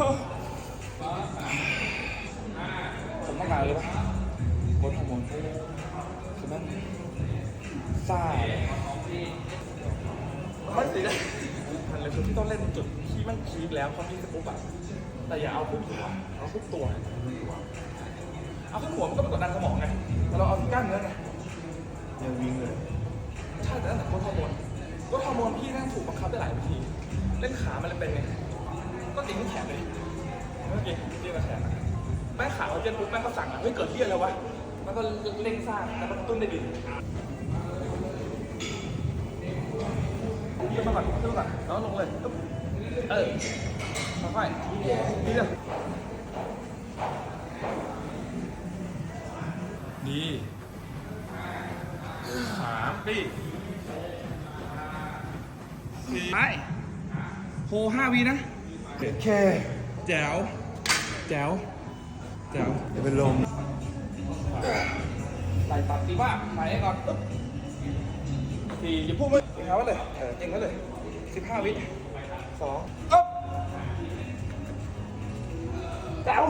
ผมต้องกาเลยปะลดฮอร์โมนคือม่งซ่าไม่สินะมันเลยคือที่ต้องเล่นจุดที่มันพีคแล้วพอพีคเสร็จปุ๊บอะแต่อย่าเอาทุกหัวเอาทุกตัว เอาแค่หัวมันก็ไปกดดันสมองไงแต่เราเอาที่กล้ามเนื้อไงยังวิ่งเลยใช่แต่ตั้งแต่โค้ชฮอร์โมนโค้ชฮอร์โมนพี่นั่งถูกบังคับได้หลายวิธี เล่นขามันเลยเป็นไงก็ติดที่แขนเลย เมื่อกี้ที่มาแขนอะแม่งขาเขาเจ็บปุ๊บแม่งก็สั่งอะเฮ้ยเกิดเที่ยอะไรวะมันก็เร่งสร้างแต่มันกระตุ้นได้ดีขึ้นมาก่อนขึ้นมาก่อนแล้วลงเลยปึ๊บเออค่อยๆนี่เดียวดีสามปีสี่ไปโหห้าวีนะ แค่แจ๋ว แจ๋วแจ๋วจะเป็นลมใส่ตัดดีบ้ากใส่ห้ก่อนสี่อย่าพูดไม่เท้าเลยเออเก่งไว้เลยสิบห้าวิสองอ๊บแจ๋ว